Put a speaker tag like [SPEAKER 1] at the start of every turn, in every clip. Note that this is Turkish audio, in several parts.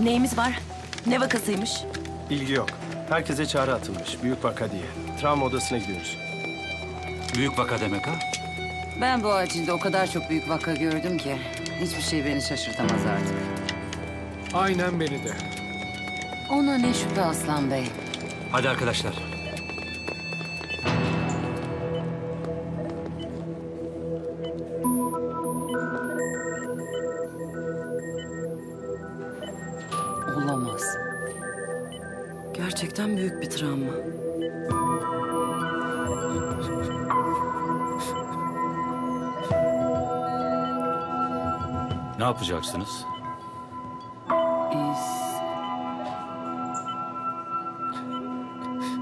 [SPEAKER 1] Neyimiz var? Ne vakasıymış?
[SPEAKER 2] Bilgi yok. Herkese çağrı atılmış. Büyük vaka diye. Travma odasına gidiyoruz.
[SPEAKER 3] Büyük vaka demek ha?
[SPEAKER 4] Ben bu acilde o kadar çok büyük vaka gördüm ki hiçbir şey beni şaşırtamaz artık.
[SPEAKER 5] Aynen beni de.
[SPEAKER 4] Ona ne şüphe Aslan Bey.
[SPEAKER 3] Hadi arkadaşlar.
[SPEAKER 4] Travma.
[SPEAKER 3] Ne yapacaksınız?
[SPEAKER 4] Biz...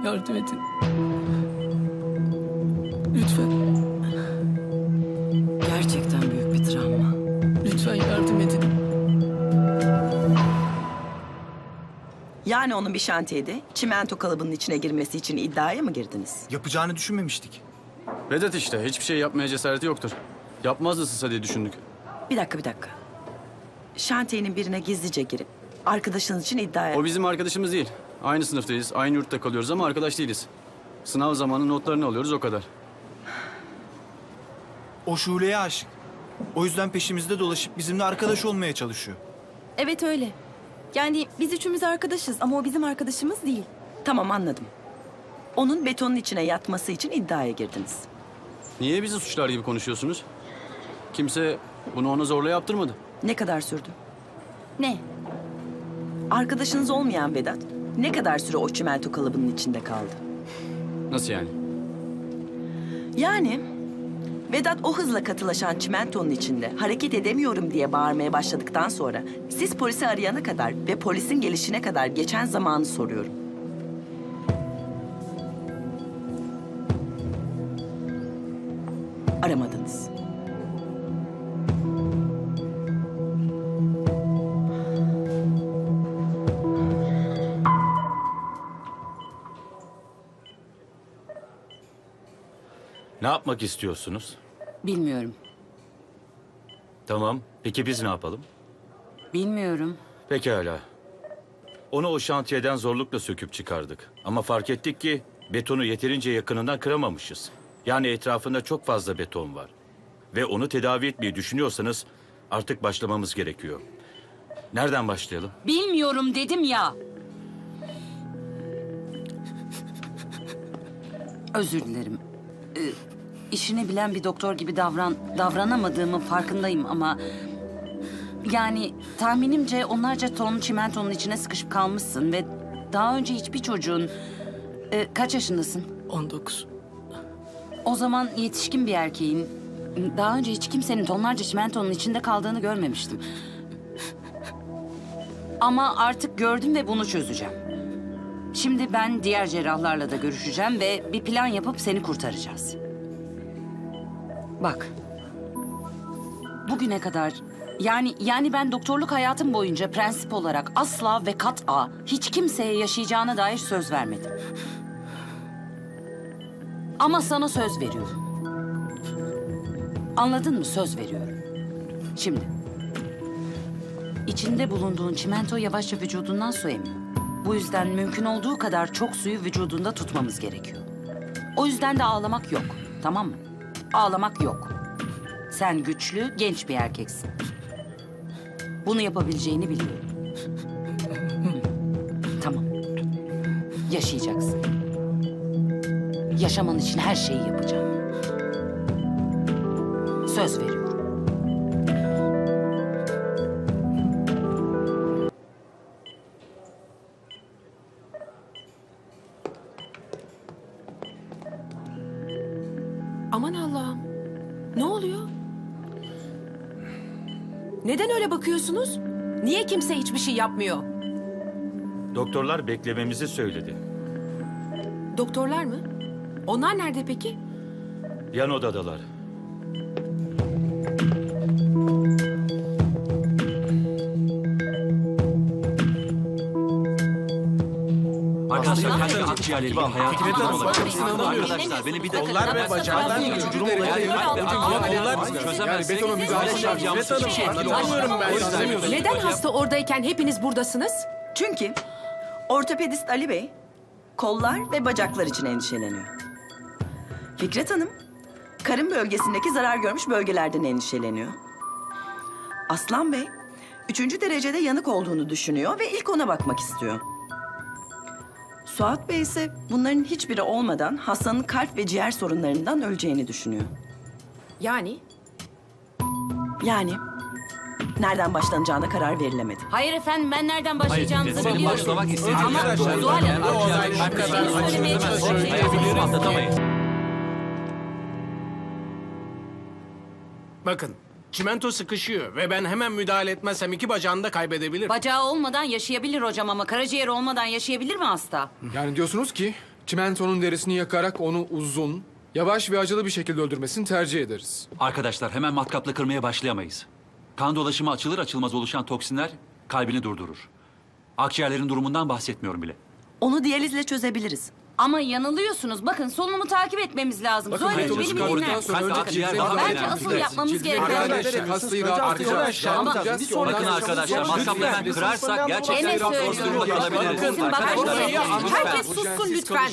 [SPEAKER 6] Yardım edin. Lütfen,
[SPEAKER 4] Gerçekten
[SPEAKER 1] Yani onun bir şantiyede çimento kalıbının içine girmesi için iddiaya mı girdiniz?
[SPEAKER 7] Yapacağını düşünmemiştik.
[SPEAKER 8] Vedat işte hiçbir şey yapmaya cesareti yoktur. Yapmaz ısısa diye düşündük.
[SPEAKER 1] Bir dakika bir dakika. Şantiyenin birine gizlice girip arkadaşınız için iddiaya...
[SPEAKER 8] O bizim arkadaşımız değil. Aynı sınıftayız, aynı yurtta kalıyoruz ama arkadaş değiliz. Sınav zamanı notlarını alıyoruz o kadar.
[SPEAKER 7] O Şule'ye aşık. O yüzden peşimizde dolaşıp bizimle arkadaş olmaya çalışıyor.
[SPEAKER 9] Evet öyle. Yani biz üçümüz arkadaşız ama o bizim arkadaşımız değil.
[SPEAKER 1] Tamam anladım. Onun betonun içine yatması için iddiaya girdiniz.
[SPEAKER 8] Niye bizi suçlar gibi konuşuyorsunuz? Kimse bunu ona zorla yaptırmadı.
[SPEAKER 1] Ne kadar sürdü?
[SPEAKER 9] Ne?
[SPEAKER 1] Arkadaşınız olmayan Vedat ne kadar süre o çimento kalıbının içinde kaldı?
[SPEAKER 8] Nasıl yani?
[SPEAKER 1] Yani Vedat o hızla katılaşan çimentonun içinde hareket edemiyorum diye bağırmaya başladıktan sonra siz polisi arayana kadar ve polisin gelişine kadar geçen zamanı soruyorum. Aramadınız.
[SPEAKER 10] Ne yapmak istiyorsunuz?
[SPEAKER 4] Bilmiyorum.
[SPEAKER 10] Tamam. Peki biz ne yapalım?
[SPEAKER 4] Bilmiyorum.
[SPEAKER 10] Pekala. Onu o şantiyeden zorlukla söküp çıkardık. Ama fark ettik ki betonu yeterince yakınından kıramamışız. Yani etrafında çok fazla beton var. Ve onu tedavi etmeyi düşünüyorsanız artık başlamamız gerekiyor. Nereden başlayalım?
[SPEAKER 4] Bilmiyorum dedim ya. Özür dilerim. Ee, işini bilen bir doktor gibi davran davranamadığımın farkındayım ama... Yani tahminimce onlarca ton çimentonun içine sıkışıp kalmışsın ve daha önce hiçbir çocuğun... Ee, kaç yaşındasın?
[SPEAKER 6] 19.
[SPEAKER 4] O zaman yetişkin bir erkeğin daha önce hiç kimsenin tonlarca çimentonun içinde kaldığını görmemiştim. Ama artık gördüm ve bunu çözeceğim. Şimdi ben diğer cerrahlarla da görüşeceğim ve bir plan yapıp seni kurtaracağız. Bak. Bugüne kadar yani yani ben doktorluk hayatım boyunca prensip olarak asla ve kat'a hiç kimseye yaşayacağına dair söz vermedim. Ama sana söz veriyorum. Anladın mı? Söz veriyorum. Şimdi. içinde bulunduğun çimento yavaşça vücudundan su emiyor. Bu yüzden mümkün olduğu kadar çok suyu vücudunda tutmamız gerekiyor. O yüzden de ağlamak yok. Tamam mı? Ağlamak yok. Sen güçlü, genç bir erkeksin. Bunu yapabileceğini biliyorum. tamam. Yaşayacaksın. Yaşaman için her şeyi yapacağım. Söz veriyorum.
[SPEAKER 9] Aman Allah'ım. Ne oluyor? Neden öyle bakıyorsunuz? Niye kimse hiçbir şey yapmıyor?
[SPEAKER 10] Doktorlar beklememizi söyledi.
[SPEAKER 9] Doktorlar mı? Onlar nerede peki?
[SPEAKER 10] Yan odadalar.
[SPEAKER 3] Arkadaşlar kendi akciğerle ilgili hayatı
[SPEAKER 5] Fikret Hanım,
[SPEAKER 3] olabilir.
[SPEAKER 5] bakın inanamıyorum.
[SPEAKER 3] Arkadaşlar beni bir
[SPEAKER 5] Kollar ve bacaklar olduğu ama kollar yani betona müdahale şart. Fikret Hanım anlatamıyorum ben. Anlamıyorum.
[SPEAKER 11] Neden hasta oradayken hepiniz buradasınız?
[SPEAKER 1] Çünkü ortopedist Ali Bey kollar ve bacaklar için endişeleniyor. Fikret Hanım karın bölgesindeki zarar görmüş bölgelerden endişeleniyor. Aslan Bey üçüncü derecede yanık olduğunu düşünüyor ve ilk ona bakmak istiyor. Suat Bey ise bunların hiçbiri olmadan hastanın kalp ve ciğer sorunlarından öleceğini düşünüyor.
[SPEAKER 11] Yani
[SPEAKER 1] Yani nereden başlanacağına karar verilemedi.
[SPEAKER 4] Hayır efendim ben nereden başlayacağımızı
[SPEAKER 3] Benim
[SPEAKER 4] biliyorum.
[SPEAKER 3] başlamak istediğim
[SPEAKER 4] Ama Zuhal Hanım,
[SPEAKER 5] olaylar
[SPEAKER 4] bir şey söylemeye çalışıyorum.
[SPEAKER 3] Atlatamayız.
[SPEAKER 5] Bakın çimento sıkışıyor ve ben hemen müdahale etmezsem iki bacağını da kaybedebilir.
[SPEAKER 4] Bacağı olmadan yaşayabilir hocam ama karaciğer olmadan yaşayabilir mi hasta?
[SPEAKER 5] Yani diyorsunuz ki çimentonun derisini yakarak onu uzun, yavaş ve acılı bir şekilde öldürmesini tercih ederiz.
[SPEAKER 3] Arkadaşlar hemen matkapla kırmaya başlayamayız. Kan dolaşımı açılır açılmaz oluşan toksinler kalbini durdurur. Akciğerlerin durumundan bahsetmiyorum bile.
[SPEAKER 1] Onu diyalizle çözebiliriz.
[SPEAKER 4] Ama yanılıyorsunuz. Bakın solunumu takip etmemiz lazım.
[SPEAKER 5] Bakın
[SPEAKER 4] Zuhal Hanım
[SPEAKER 5] betonu
[SPEAKER 4] beni bir dinler. Bence asıl yapmamız gereken-
[SPEAKER 5] hastayı rahatlatacağız.
[SPEAKER 4] Ama-
[SPEAKER 5] Rahatlatacağız ondan
[SPEAKER 3] Bakın
[SPEAKER 5] sonra-
[SPEAKER 3] arkadaşlar hemen kırarsak gerçekten zor durumda kalabiliriz.
[SPEAKER 11] Herkes sussun lütfen.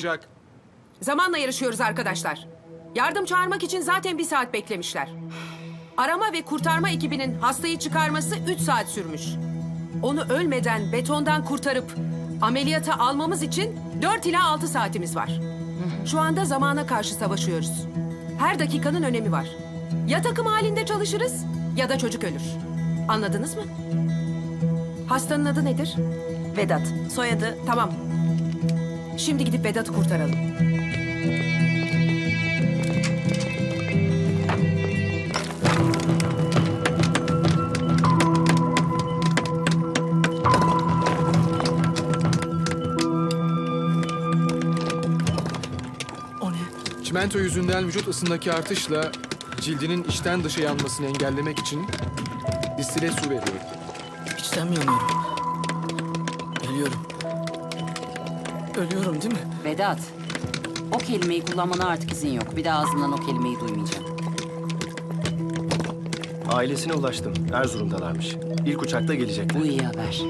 [SPEAKER 11] Zamanla yarışıyoruz arkadaşlar. Yardım çağırmak için zaten bir saat beklemişler. Arama ve kurtarma ekibinin hastayı çıkarması üç saat sürmüş. Onu ölmeden betondan kurtarıp ameliyata almamız için dört ila altı saatimiz var. Şu anda zamana karşı savaşıyoruz. Her dakikanın önemi var. Ya takım halinde çalışırız ya da çocuk ölür. Anladınız mı? Hastanın adı nedir?
[SPEAKER 1] Vedat, soyadı
[SPEAKER 11] Tamam. Şimdi gidip Vedat'ı kurtaralım.
[SPEAKER 5] Çimento yüzünden vücut ısındaki artışla cildinin içten dışa yanmasını engellemek için distile su veriyor.
[SPEAKER 6] İçten mi yanıyorum? Ölüyorum. Ölüyorum değil mi?
[SPEAKER 4] Vedat, o kelimeyi kullanmana artık izin yok. Bir daha ağzından o kelimeyi duymayacağım.
[SPEAKER 2] Ailesine ulaştım. Erzurum'dalarmış. İlk uçakta gelecekler.
[SPEAKER 4] Bu iyi haber.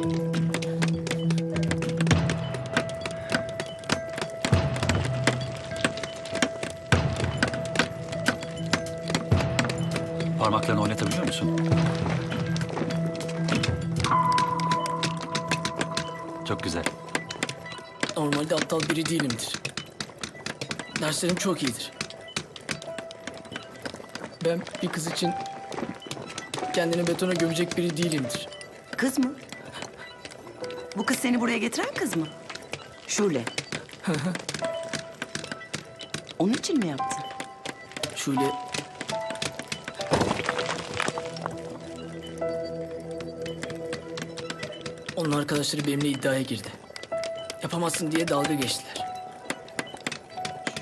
[SPEAKER 3] Parmaklarını oynatabiliyor musun? Çok güzel.
[SPEAKER 6] Normalde aptal biri değilimdir. Derslerim çok iyidir. Ben bir kız için kendini betona gömecek biri değilimdir.
[SPEAKER 1] Kız mı? Bu kız seni buraya getiren kız mı? Şule. Onun için mi yaptın?
[SPEAKER 6] Şule... Onun arkadaşları benimle iddiaya girdi. Yapamazsın diye dalga geçtiler.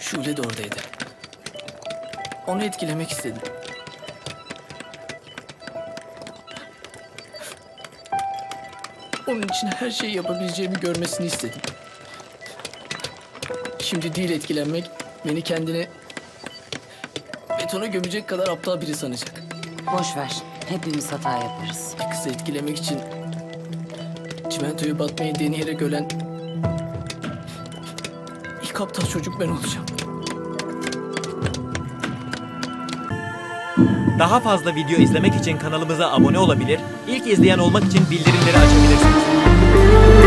[SPEAKER 6] Şule de oradaydı. Onu etkilemek istedim. Onun için her şeyi yapabileceğimi görmesini istedim. Şimdi değil etkilenmek, beni kendine betona gömecek kadar aptal biri sanacak.
[SPEAKER 4] Boş ver. Hepimiz hata yaparız.
[SPEAKER 6] Bir kızı etkilemek için çimentoyu batmayı deneyerek ölen ilk aptal çocuk ben olacağım.
[SPEAKER 12] Daha fazla video izlemek için kanalımıza abone olabilir, ilk izleyen olmak için bildirimleri açabilirsiniz.